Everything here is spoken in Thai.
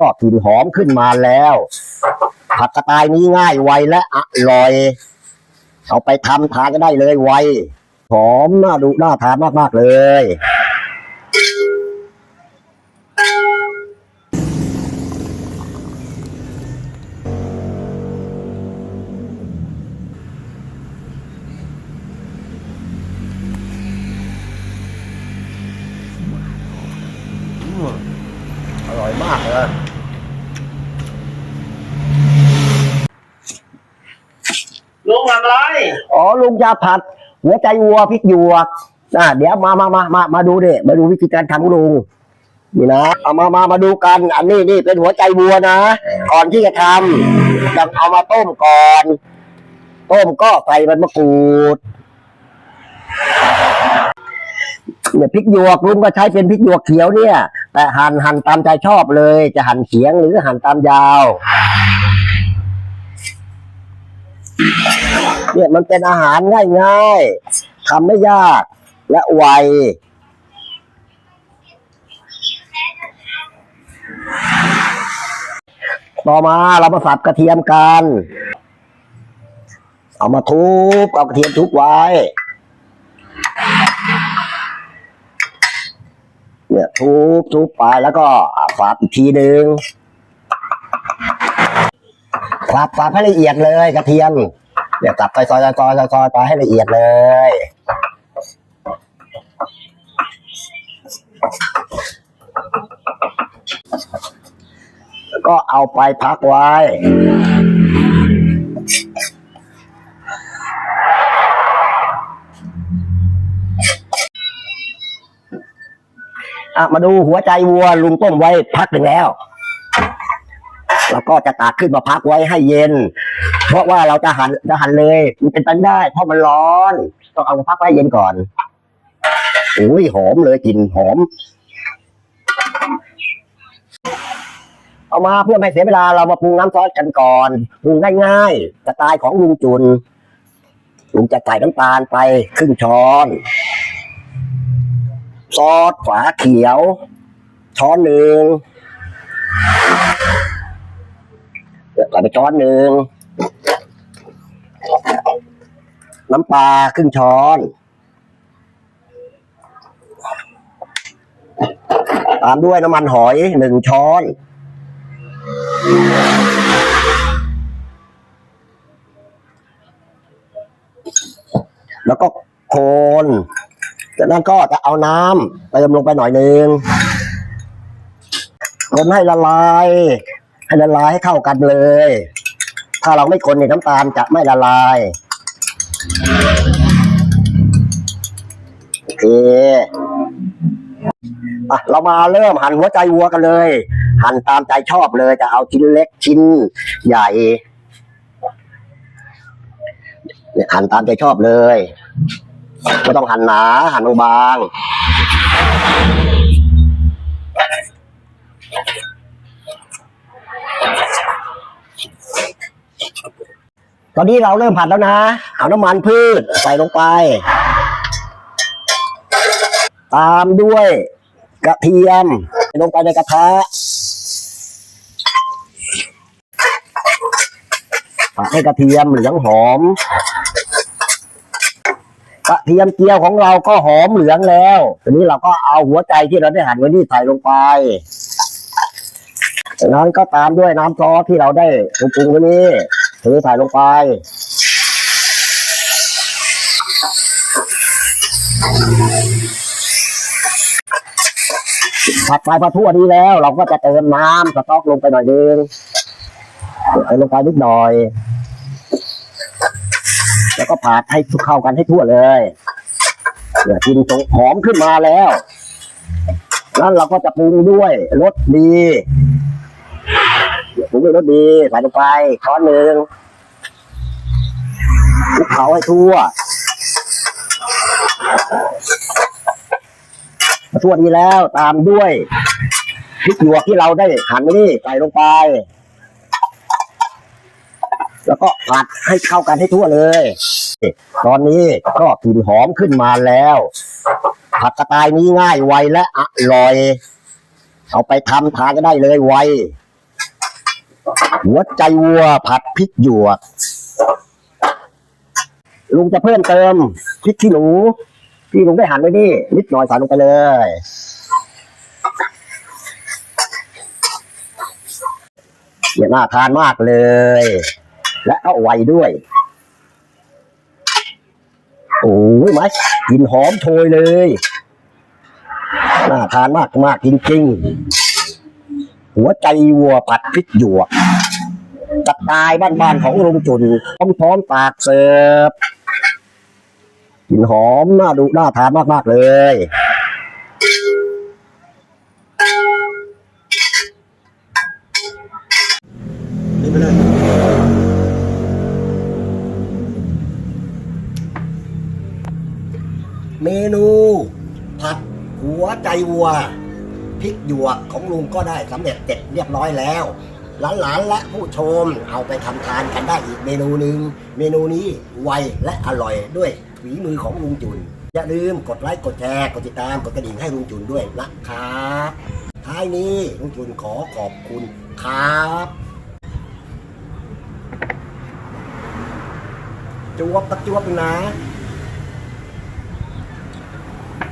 ก็กลิ่นหอมขึ้นมาแล้ว ผัดสไตล์นี้ง่ายไวและอร่อย เอาไปทำทานก็ได้เลยไว หอมน่าดูน่าทานมาก ๆ เลย อร่อยมากเลย ลุงทำอะไร อ๋อลุงจะผัด หัวใจวัวพริกหยวกอะเดี๋ยวมามามามามาดูดิมาดูวิธีการทำของลุงนี่นะเอามามามาดูกันอันนี้นี่เป็นหัวใจวัวนะก่อนที่จะทำต้องเอามาต้มก่อน ต้มก็ใส่ใบมะกรูดเนี่ยพริกหยวกลุงก็ใช้เป็นพริกหยวกเขียวเนี่ย แต่หั่นหั่นตามใจชอบเลย จะหั่นเฉียงหรือหั่นตามยาว เนี่ยมันเป็นอาหารง่ายๆทำไม่ยากและไวต่อมาเรามาสับกระเทียมกัน เอามาทุบเอากระเทียมทุบไว้ เนี่ยทุบทุบไปแล้วก็สับอีกทีหนึ่งสับสับให้ละเอียดเลยกระเทียม เนี่ยสับซอยซอยซอยซอยซอยไปให้ละเอียดเลยแล้วก็เอาไปพักไว้อะมาดูหัวใจวัวลุงต้มไว้พักหนึ่งแล้ว แล้วก็จะตักขึ้นมาพักไว้ให้เย็น เพราะว่าเราจะหันจะหันเลย มันเป็นไปไม่ได้ เพราะมันร้อน ต้องเอามาพักไว้เย็นก่อนอุ้ยหอมเลยกลิ่นหอม เอามาเพื่อไม่เสียเวลาเรามาปรุงน้ำซอสกันก่อนปรุงง่ายๆสไตล์ของลุงจุนลุงจะใส่น้ำตาลไปครึ่งช้อนซอสฝาเขียว ช้อนหนึ่ง ใส่ไปช้อนหนึ่ง น้ำปลาครึ่งช้อน ตามด้วยน้ำมันหอยหนึ่งช้อน แล้วก็โคนจากนั้นก็จะเอาน้ำเติมลงไปหน่อยหนึ่งคนให้ละลาย ให้ละลายให้เข้ากันเลย ถ้าเราไม่คนเนี่ยน้ำตาลจะไม่ละลายโอเคอะเรามาเริ่มหั่นหัวใจวัวกันเลย หั่นตามใจชอบเลยจะเอาชิ้นเล็กชิ้นใหญ่เนี่ยหั่นตามใจชอบเลยไม่ต้องหั่นหนาหั่นบางๆ ตอนนี้เราเริ่มผัดแล้วนะ เอาน้ำมันพืชใส่ลงไป ตามด้วยกระเทียม ลงไปในกระทะผัดให้กระเทียมเหลืองหอม กระเทียมเจียวของเราก็หอมเหลืองแล้วทีนี้เราก็เอาหัวใจที่เราได้หั่นไว้นี่ใส่ลงไปจากนั้นก็ตามด้วยน้ำซอสที่เราได้ปรุงไว้นี่ เทใส่ลงไป ผัดไปพอทั่วดีแล้ว เราก็จะเติมน้ำสต๊อกลงไปหน่อยนึงใส่ลงไปนิดหน่อย แล้วก็ผัดให้เข้ากันให้ทั่วเลยเดี๋ยวกินตรงหอมขึ้นมาแล้ว แล้วเราก็จะปรุงด้วยรสดี ปรุงด้วยรสดีใส่ลงไปช้อนหนึ่งคลุกเคล้าให้ทั่วทั่วดีแล้วตามด้วยพริกหยวกที่เราได้หั่นไว้นี่ใส่ลงไป แล้วก็ผัดให้เข้ากันให้ทั่วเลย ตอนนี้ก็กลิ่นหอมขึ้นมาแล้ว ผัดสไตล์นี้ง่ายไวและอร่อย เอาไปทำทานก็ได้เลยไว หัวใจวัวผัดพริกหยวก ลุงจะเพิ่มเติมพริกขี้หนูที่ลุงได้หั่นไว้นี่นิดหน่อยใส่ลงไปเลย เนี่ยน่าทานมากเลย และอร่อยด้วย โอ้ยไหมกลินหอมโชยเลย น่าทานมากมากจริงๆ หัวใจวัวผัดพริกหยวก สไตล์บ้านๆของลุงจุนพร้อมๆปากเสิร์ฟกลินหอมน่าดูน่าทานมากๆเลยนี่ไปเลยเมนูผัดหัวใจวัวพริกหยวกของลุงก็ได้สำเร็จเสร็จเรียบร้อยแล้ว หลานๆและผู้ชมเอาไปทำทานกันได้อีกเมนูหนึ่งเมนูนี้ไวและอร่อยด้วยฝีมือของลุงจุน อย่าลืมกดไลค์กดแชร์กดติดตามกดกระดิ่งให้ลุงจุนด้วยนะครับท้ายนี้ลุงจุนขอขอบคุณครับจวบตะจวบนะ